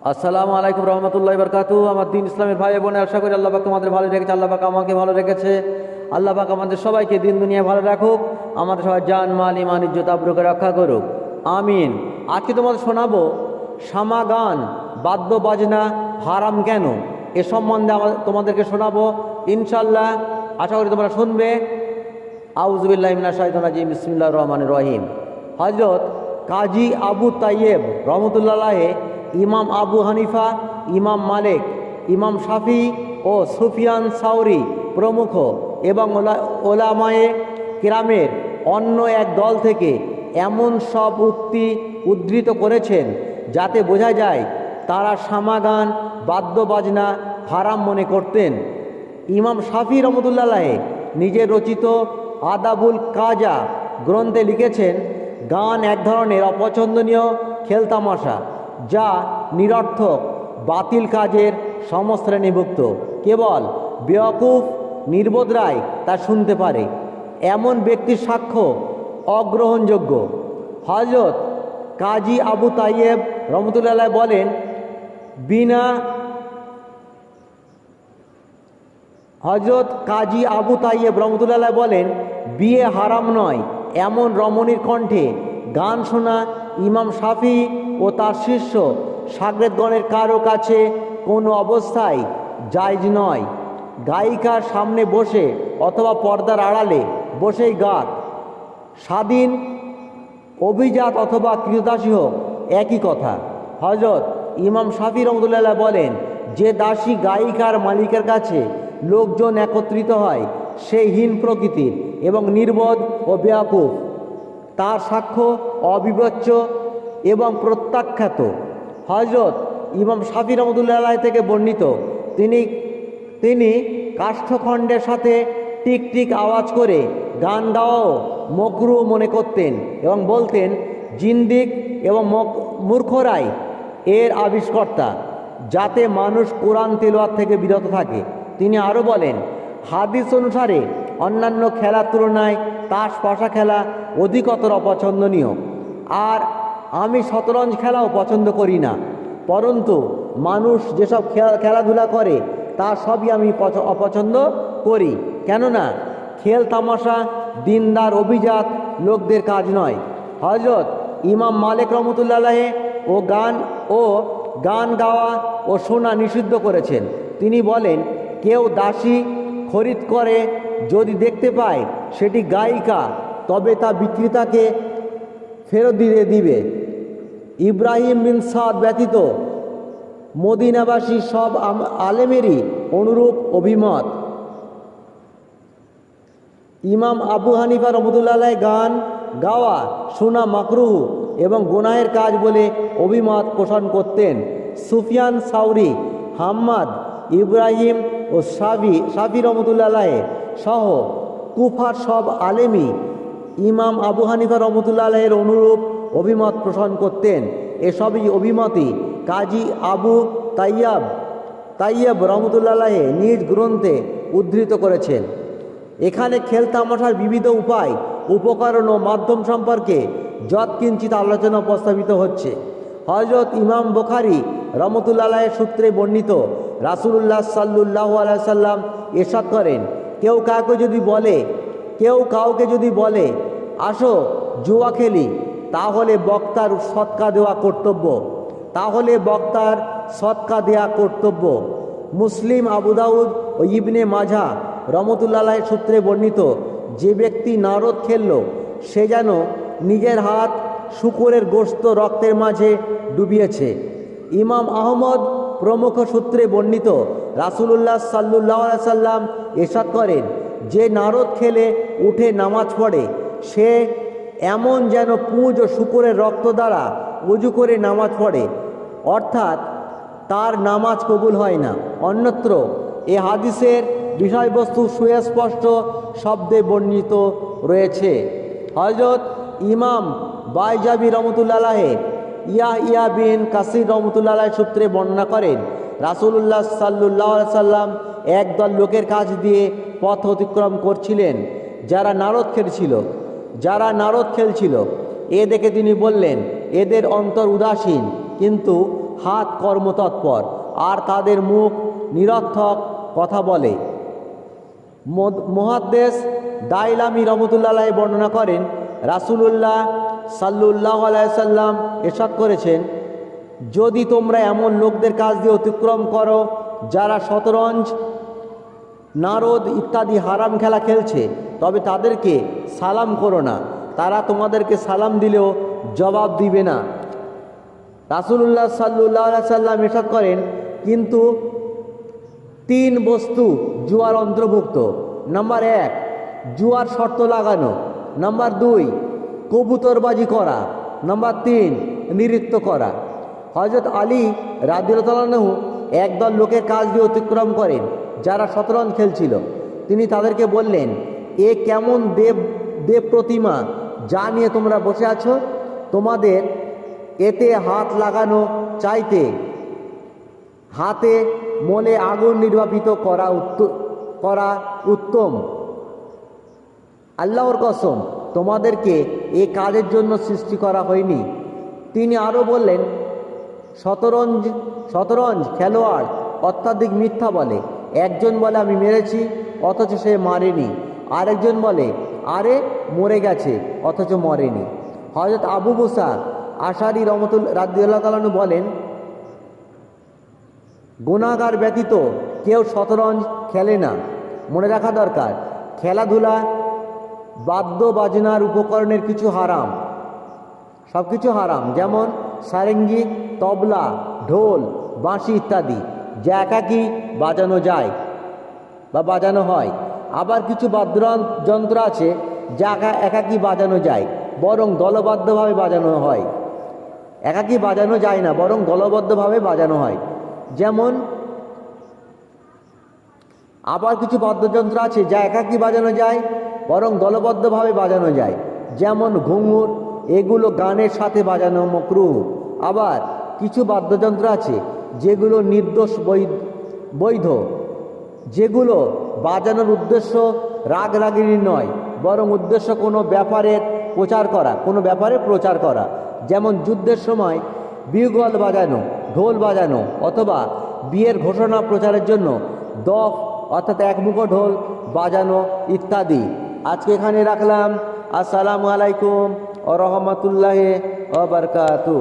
আসসালামু আলাইকুম রহমতুল্লাহ বরকাতু আমার দিন ইসলামের ভাই বোনে, আশা করি আল্লাহ পাক তোমাদের ভালো রেখেছে, আল্লাহ পাক আমাকে ভালো রেখেছে। আল্লাহ পাক আমাদের সবাইকে দিন দুনিয়া ভালো রাখুক, আমাদের সবাই জান, মাল ইমান ইজ্জত, আব্রুকে রক্ষা করুক। আমিন। আজকে তোমাদের শোনাবো সামা গান বাদ্য বাজনা হারাম কেন? এ সম্বন্ধে আমার তোমাদেরকে শোনাবো ইনশাল্লাহ আশা করি তোমরা শুনবে। আউজবিল্লাহ ইমনা বিসমিল্লাহ রহমান রহিম। হজরত কাজী আবু তাইয়েব রহমতুল্লাহে ইমাম আবু হানিফা, ইমাম মালিক, ইমাম শাফি ও সুফিয়ান সাউরি প্রমুখ এবং ওলা- ওলামায়ে কিরামের অন্য এক দল থেকে এমন সব উক্তি উদ্ধৃত করেছেন যাতে বোঝা যায় তারা সামাগান, বাদ্যবাজনা হারাম মনে করতেন। ইমাম শাফি রহমতুল্লাহ নিজের রচিত আদাবুল কাজা গ্রন্থে লিখেছেন, গান এক ধরনের অপছন্দনীয় খেলতামাশা। যা নিরর্থক, বাতিল কাজের সমশ্রেণীভুক্ত কেবল বেওয়াকুফ নির্বোধরাই তা শুনতে পারে। এমন ব্যক্তির সাক্ষ্য অগ্রহণযোগ্য। হজরত কাজী আবু তাইয়েব রহমতুল্লাহ বলেন, বিনা হজরত কাজী আবু তাইয়েব রহমতুল্লাহ বলেন, বিয়ে হারাম নয়। এমন রমণীর কণ্ঠে গান শোনা ইমাম শাফি ও তার শিষ্য সাগরেদগণের কারও কাছে কোনো অবস্থায় জায়জ নয়। গায়িকার সামনে বসে অথবা পর্দার আড়ালে বসেই গাক স্বাধীন, অভিজাত অথবা কৃতদাসী হোক একই কথা। হজরত ইমাম শাফি রহমতুল্লাহ বলেন, যে দাসী গায়িকার মালিকের কাছে লোকজন একত্রিত হয়, সে হীন প্রকৃতির এবং নির্বোধ ও বেয়াকুফ তার সাক্ষ্য অবিবচ্য এবং প্রত্যাখ্যাত। হজরত ইমাম শাফি রহমতুল্লাহ থেকে বর্ণিত, তিনি তিনি কাষ্ঠখণ্ডের সাথে টিক টিক আওয়াজ করে গান গাওয়াও মকরু মনে করতেন এবং বলতেন, জিন্দিক এবং মূর্খরাই এর আবিষ্কর্তা, যাতে মানুষ কোরআন তেলোয়ার থেকে বিরত থাকে। তিনি আরও বলেন, হাদিস অনুসারে অন্যান্য খেলার তুলনায় তাস পাশা খেলা অধিকতর অপছন্দনীয়। আর আমি শতরঞ্জ খেলাও পছন্দ করি না। পরন্তু, মানুষ যেসব খেলা, খেলাধুলা করে, তা সবই আমি পছ- অপছন্দ করি। কেননা, খেল তামাশা, দিনদার অভিজাত লোকদের কাজ নয়। হজরত ইমাম মালিক রহমতুল্লাহে ও গান ও গান গাওয়া ও শোনা নিষিদ্ধ করেছেন। তিনি বলেন, কেউ দাসী খরিদ করে, যদি দেখতে পায় সেটি গায়িকা, তবে তা বিক্রেতাকে ফেরত দিয়ে দিবে। ইব্রাহিম বিন সাদ ব্যতীত মদিনাবাসী সব আলেমেরই অনুরূপ অভিমত। ইমাম আবু হানিফা রহমতুল্লাহ গান গাওয়া, শোনা মাকরুহ এবং গোনাহের কাজ বলে অভিমত পোষণ করতেন। সুফিয়ান সাউরি, হাম্মাদ, ইব্রাহিম ও সাবি সাবি রহমতুল্লাহ সহ কুফার সব আলেমি ইমাম আবু হানিফা রহমতুল্লাহের অনুরূপ অভিমত পোষণ করতেন। এসবই অভিমতই। কাজী আবু তাইয়াব তাইয়াব রহমতুল্লাহ নিজ গ্রন্থে উদ্ধৃত করেছেন। এখানে খেলতামাশার বিবিধ উপায়, উপকরণ ও মাধ্যম সম্পর্কে যৎকিঞ্চিত আলোচনা প্রস্তাবিত হচ্ছে। হজরত ইমাম বোখারি রহমতুল্লাহ সূত্রে বর্ণিত, রাসুলুল্লাহ সাল্লু আলাইসাল্লাম এরশাদ করেন, কেউ কাউকে যদি বলে, কেউ কাউকে যদি বলে, আসো জুয়া খেলি। তাহলে বক্তার সৎকা দেওয়া কর্তব্য। তাহলে বক্তার সৎকা দেওয়া কর্তব্য। মুসলিম আবু দাউদ ও ইবনে মাঝা রমতুল্লাহ সূত্রে বর্ণিত, যে ব্যক্তি নারদ খেলল, সে যেন নিজের হাত শুকুরের গোস্ত রক্তের মাঝে ডুবিয়েছে। ইমাম আহমদ প্রমুখ সূত্রে বর্ণিত, রাসুলুল্লাহ সাল্লু সাল্লাম এসাদ করেন, যে নারদ খেলে উঠে নামাজ পড়ে, সে এমন যেন পুঁজ ও শুকুরের রক্ত দ্বারা উজু করে নামাজ পড়ে। অর্থাৎ তার নামাজ কবুল হয় না। অন্যত্র, এ হাদিসের বিষয়বস্তু সুস্পষ্ট শব্দে বর্ণিত রয়েছে। হজরত ইমাম বাইজাবি রহমতুল্লাহে ইয়া ইয়া বিন কাসির রহমতুল্লাহ সূত্রে বর্ণনা করেন, রাসুলুল্লাহ সাল্লু সাল্লাম একদল লোকের কাছ দিয়ে পথ অতিক্রম করছিলেন, যারা নারদ খেলছিল যারা নারদ খেলছিল, এ দেখে তিনি বললেন, এদের অন্তর উদাসীন, কিন্তু হাত কর্মতৎপর, আর তাদের মুখ নিরর্থক কথা বলে। মহাদ্দেশ দাইলামি রহমতুল্লাহ বর্ণনা করেন, রাসুলুল্লাহ সাল্লুল্লাহ আলাইসাল্লাম এসব করেছেন, যদি তোমরা এমন লোকদের কাজ দিয়ে অতিক্রম করো, যারা শতরঞ্জ নারদ ইত্যাদি হারাম খেলা খেলছে, তবে তাদেরকে সালাম করো না। তারা তোমাদেরকে সালাম দিলেও জবাব দিবে না। রাসুলুল্লাহ সাল্লাহ সাল্লাম এসব করেন, কিন্তু তিন বস্তু জুয়ার অন্তর্ভুক্ত। নাম্বার এক, জুয়ার শর্ত লাগানো। নাম্বার দুই, কবুতরবাজি করা। নাম্বার তিন, নৃত্য করা। হজরত আলী রাদিউতালাহু একদল লোকের কাজ দিয়ে অতিক্রম করেন। যারা শতরঞ্জ খেলছিল, তিনি তাদেরকে বললেন, এ কেমন দেব দেব প্রতিমা যা নিয়ে তোমরা বসে আছো? তোমাদের এতে হাত লাগানো চাইতে হাতে মলে আগুন নির্বাপিত করা করা উত্তম। আল্লাহর কসম, তোমাদেরকে এ কাজের জন্য সৃষ্টি করা হয়নি। তিনি আরও বললেন শতরঞ্জ শতরঞ্জ খেলোয়াড় অত্যাধিক মিথ্যা বলে। একজন বলে, আমি মেরেছি, অথচ সে মারেনি। আরেকজন বলে, আরে, মরে গেছে, অথচ মরেনি। হজরত আবু মুসা আশারি রহমতুল রাদিউল্লাহ তালানু বলেন গুণাগার ব্যতীত কেউ শতরঞ্জ খেলে না। মনে রাখা দরকার, খেলাধুলা বাদ্য বাজনার উপকরণের কিছু হারাম। সব কিছু হারাম, যেমন সারেঙ্গি, তবলা, ঢোল, বাঁশি ইত্যাদি। যা একাকি বাজানো যায় বা বাজানো হয়। আবার কিছু বাদ্যযন্ত্র আছে যা একা, একাকি বাজানো যায়, বরং দলবদ্ধভাবে বাজানো হয়। একাকি বাজানো যায় না, বরং দলবদ্ধভাবে বাজানো হয়। যেমন, আবার কিছু বাদ্যযন্ত্র আছে যা একাকি বাজানো যায়, বরং দলবদ্ধভাবে বাজানো যায়। যেমন ঘুঙুর, এগুলো গানের সাথে বাজানো মকরু। আবার কিছু বাদ্যযন্ত্র আছে যেগুলো নির্দোষ বৈধ যেগুলো বাজানোর উদ্দেশ্য রাগ রাগিনী নয়, বরং উদ্দেশ্য কোনো ব্যাপারের প্রচার করা, কোনো ব্যাপারে প্রচার করা। যেমন যুদ্ধের সময় বিউগল বাজানো, ঢোল বাজানো, অথবা বিয়ের ঘোষণা প্রচারের জন্য দফ, অর্থাৎ একমুখো ঢোল বাজানো ইত্যাদি। আজকে এখানে রাখলাম। আসসালামু আলাইকুম ও রহমতুল্লাহ ও বারকাতু